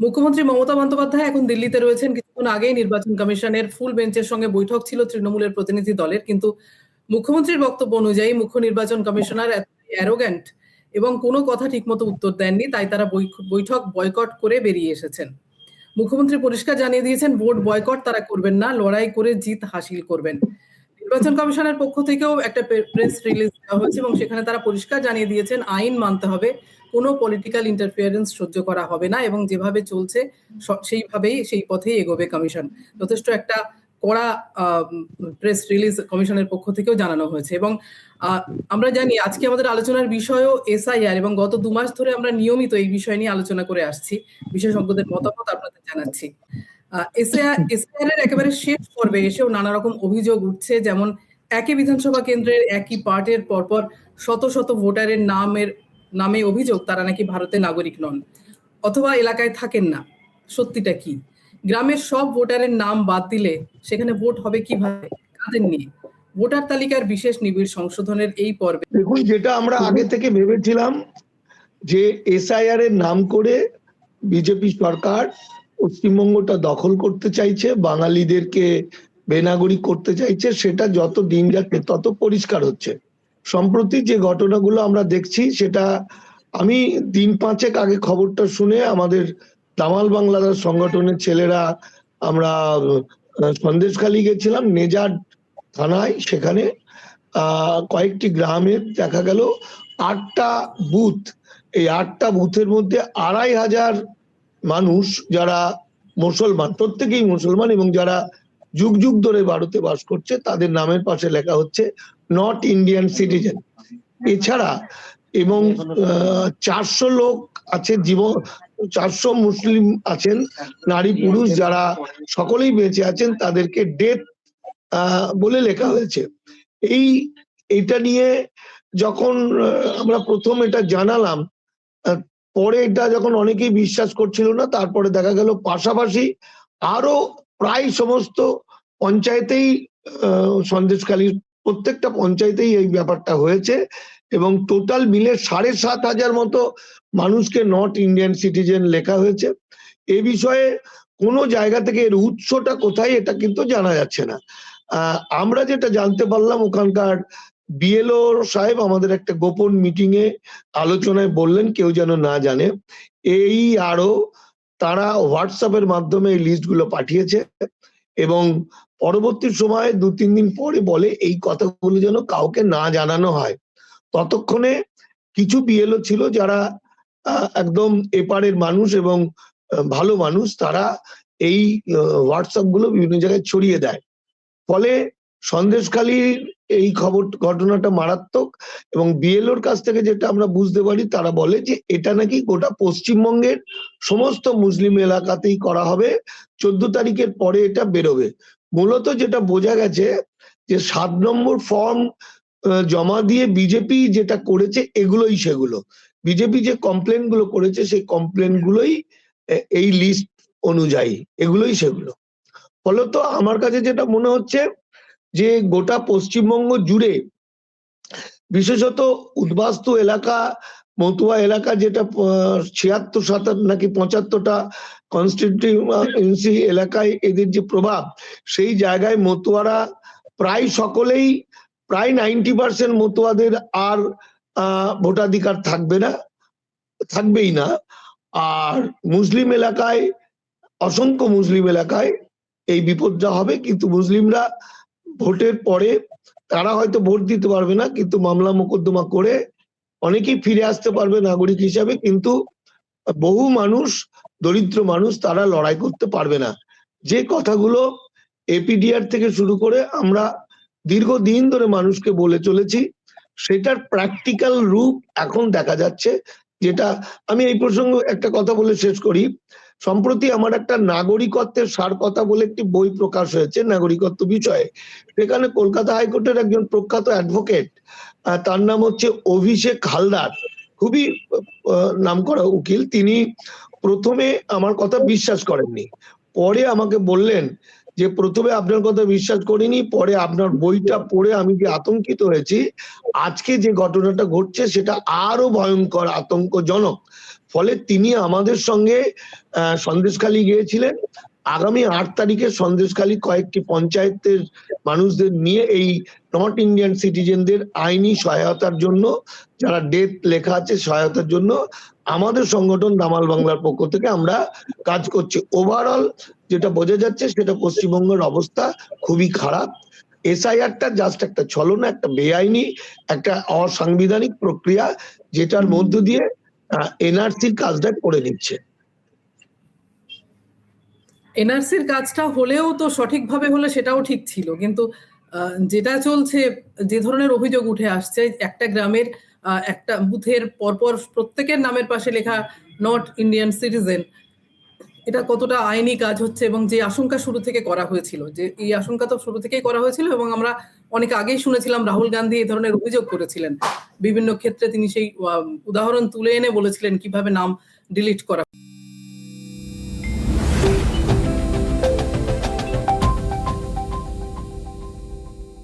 মুখ্যমন্ত্রী মমতা বন্দ্যোপাধ্যায় এখন দিল্লিতে রয়েছেন। কিছুক্ষণ আগেই নির্বাচন কমিশনের ফুল বেঞ্চের সঙ্গে বৈঠক ছিল তৃণমূলের প্রতিনিধি দলের। কিন্তু মুখ্যমন্ত্রীর বক্তব্য অনুযায়ী মুখ্য নির্বাচন কমিশনার অ্যারোগ্যান্ট এবং কোনো কথা ঠিকমতো উত্তর দেননি, তাই তারা বৈঠক বয়কট করে বেরিয়ে এসেছেন। মুখ্যমন্ত্রী পরিষ্কার জানিয়ে দিয়েছেন, ভোট বয়কট তারা করবেন না, লড়াই করে জিত হাসিল করবেন। নির্বাচন কমিশনের পক্ষ থেকেও একটা প্রেস রিলিজ দেওয়া হয়েছে এবং সেখানে তারা পরিষ্কার জানিয়ে দিয়েছেন, আইন মানতে হবে, কোনো পলিটিক্যাল ইন্টারফিয়ারেন্স সহ্য করা হবে না এবং যেভাবে চলছে সেইভাবেই, সেই পথেই এগোবে কমিশন। যথেষ্ট একটা কড়া প্রেস রিলিজ কমিশনের পক্ষ থেকেও জানানো হয়েছে এবং আমরা জানি আজকে আমাদের আলোচনার বিষয়ও এসআইআর এবং গত দু মাস ধরে আমরা নিয়মিত এই বিষয় নিয়ে আলোচনা করে আসছি। বিশেষজ্ঞদের মতামত আপনাদের জানাচ্ছি। এসআইআর একেবারে শেষ পর্বে এসেও নানা রকম অভিযোগ উঠছে, যেমন একই বিধানসভা কেন্দ্রের একই পার্টের পরপর শত শত ভোটারের নামের, নামে অভিযোগ তারা নাকি ভারতের নাগরিক নন, অথবা এলাকায় থাকেন না। সত্যিটা কি? গ্রামের সব ভোটারের নাম বাদ দিলে সেখানে ভোট হবে কীভাবে? কাদের নিয়ে? ভোটার তালিকার বিশেষ নিবিড় সংশোধনের এই পর্বে দেখুন, যেটা আমরা আগে থেকে ভেবেছিলাম যে এসআইআর এর নাম করে বিজেপি সরকার পশ্চিমবঙ্গটা দখল করতে চাইছে, বাঙালিদেরকে বেনাগরিক করতে চাইছে, সেটা যত দিন যাচ্ছে তত পরিষ্কার হচ্ছে। সম্প্রতি যে ঘটনাগুলো আমরা দেখছি, সেটা আমি দিন পাঁচেক আগে খবরটা শুনে আমাদের দামাল বাংলাদেশ সংগঠনের ছেলেরা আমরা সন্দেশখালী গেছিলাম, নেজার থানায়, সেখানে কয়েকটি গ্রামে দেখা গেল আটটা বুথ, এই আটটা বুথের মধ্যে আড়াই হাজার মানুষ যারা মুসলমান, প্রত্যেকেই মুসলমান এবং যারা যুগ যুগ ধরে ভারতে বাস করছে, তাদের নামের পাশে লেখা হচ্ছে নট ইন্ডিয়ান সিটিজেন এছাড়া এবং চারশো লোক আছে জীবন, চারশো মুসলিম আছেন, নারী পুরুষ যারা সকলেই বেঁচে আছেন, তাদেরকে ডেথ বলে লেখা হয়েছে। এই, এটা নিয়ে যখন আমরা প্রথম এটা জানালাম পরে এটা যখন অনেকেই বিশ্বাস করছিল না তারপরে দেখা গেল পাশাপাশি আরও প্রায় সমস্ত পঞ্চায়েতেই আহ, সন্দেশখালীর প্রত্যেকটা পঞ্চায়েতেই এই ব্যাপারটা হয়েছে এবং টোটাল মিলে সাড়ে সাত হাজার মতো মানুষকে নট ইন্ডিয়ান সিটিজেন লেখা হয়েছে। এ বিষয়ে কোনো জায়গা থেকে এর উৎসটা কোথায় এটা কিন্তু জানা যাচ্ছে না। আমরা যেটা জানতে পারলাম ওখানকার বিএলও সাহেব আমাদের একটা গোপন মিটিং এ আলোচনায় বললেন, কেউ যেন না জানে। এই আরও তারা হোয়াটসঅ্যাপের মাধ্যমে এই লিস্টগুলো পাঠিয়েছে এবং পরবর্তী সময়ে দু তিন দিন পরে বলে এই কথাগুলো যেন কাউকে না জানানো হয়। ততক্ষণে কিছু বিএলও ছিল যারা একদম এপারের মানুষ এবং ভালো মানুষ, তারা এই হোয়াটসঅ্যাপগুলো বিভিন্ন জায়গায় ছড়িয়ে দেয়। ফলে সন্দেশখালীর এই খবর, ঘটনাটা মারাত্মক এবং বিএলওর কাছ থেকে যেটা আমরা বুঝতে পারি, তারা বলে যে এটা নাকি গোটা পশ্চিমবঙ্গের সমস্ত মুসলিম এলাকাতেই করা হবে। চোদ্দ তারিখের পরে এটা বেরোবে। মূলত যেটা বোঝা গেছে যে সাত নম্বর ফর্ম জমা দিয়ে বিজেপি যেটা করেছে এগুলোই সেগুলো। বিজেপি যে কমপ্লেনগুলো করেছে সেই কমপ্লেন গুলোই এই লিস্ট অনুযায়ী এগুলোই সেগুলো। ফলত আমার কাছে যেটা মনে হচ্ছে যে গোটা পশ্চিমবঙ্গ জুড়ে বিশেষত উদ্বাস্তু এলাকা, মতুয়া এলাকা যেটা ছিয়াত্তর সাতাত্তর নাকি পঁচাত্তরটা কনস্টিটিউয়েন্সি এলাকায় এদের যে প্রভাব, সেই জায়গায় মতুয়ারা প্রায় সকলেই, প্রায় নাইনটি পার্সেন্ট মতুয়াদের আর ভোটাধিকার থাকবে না, থাকবেই না। আর মুসলিম এলাকায়, অসংখ্য মুসলিম এলাকায় এই বিপদটা হবে, কিন্তু মুসলিমরা ভোটের পরে তারা হয়তো ভোট দিতে পারবে না, কিন্তু মামলা মোকদ্দমা করে অনেকেই ফিরে আসতে পারবে নাগরিক হিসাবে, কিন্তু বহু মানুষ, দরিদ্র মানুষ তারা লড়াই করতে পারবে না। যে কথাগুলো এপিডিআর থেকে শুরু করে আমরা দীর্ঘদিন ধরে মানুষকে বলে চলেছি, সেটার প্র্যাকটিক্যাল রূপ এখন দেখা যাচ্ছে, যেটা আমি এই প্রসঙ্গে একটা কথা বলে শেষ করি। সম্প্রতি আমার একটা নাগরিকত্বের সার কথা বলে একটি বই প্রকাশ হয়েছে, নাগরিকত্ব বিষয়ে। সেখানে কলকাতা হাইকোর্টের একজন প্রখ্যাত অ্যাডভোকেট তার নাম হচ্ছে অভিষেক হালদার। খুবই নাম করা উকিল। তিনি প্রথমে আমার কথা বিশ্বাস করেননি। পরে আমাকে বললেন যে প্রথমে আপনার কথা বিশ্বাস করিনি পরে আপনার বইটা পড়ে আমি যে আতঙ্কিত হয়েছি আজকে যে ঘটনাটা ঘটছে সেটা আরও ভয়ঙ্কর আতঙ্কজনক। ফলে তিনি আমাদের সঙ্গে আহ, সন্দেশখালী গিয়েছিলেন। আগামী আট তারিখে সন্দেশখালী কয়েকটি পঞ্চায়েতের মানুষদের নিয়ে এই নর্থ ইন্ডিয়ান সিটিজেনদের আইনি সহায়তার জন্য, যারা ডেথ লেখা আছে সহায়তার জন্য, আমাদের সংগঠন দামাল বাংলার পক্ষ থেকে আমরা কাজ করছি। ওভারঅল যেটা বোঝা যাচ্ছে সেটা পশ্চিমবঙ্গের অবস্থা খুবই খারাপ। এসআইআরটা জাস্ট একটা ছলনা, একটা বেআইনি, একটা অসাংবিধানিক প্রক্রিয়া যেটার মধ্য দিয়ে এনআরসির কাজটা করে নিচ্ছে। এনআরসির কাজটা হলেও তো সঠিকভাবে হলে সেটাও ঠিক ছিল। কিন্তু যেটা চলছে, যে ধরনের অভিযোগ উঠে আসছে, একটা গ্রামের একটা বুথের পরপর প্রত্যেকের নামের পাশে লেখা নট ইন্ডিয়ান সিটিজেন এটা কতটা আইনি কাজ হচ্ছে এবং যে আশঙ্কা শুরু থেকে করা হয়েছিল, যে এই আশঙ্কা তো শুরু থেকেই করা হয়েছিল এবং আমরা অনেক আগেই শুনেছিলাম রাহুল গান্ধী এই ধরনের অভিযোগ করেছিলেন। বিভিন্ন ক্ষেত্রে তিনি সেই উদাহরণ তুলে এনে বলেছিলেন কীভাবে নাম ডিলিট করা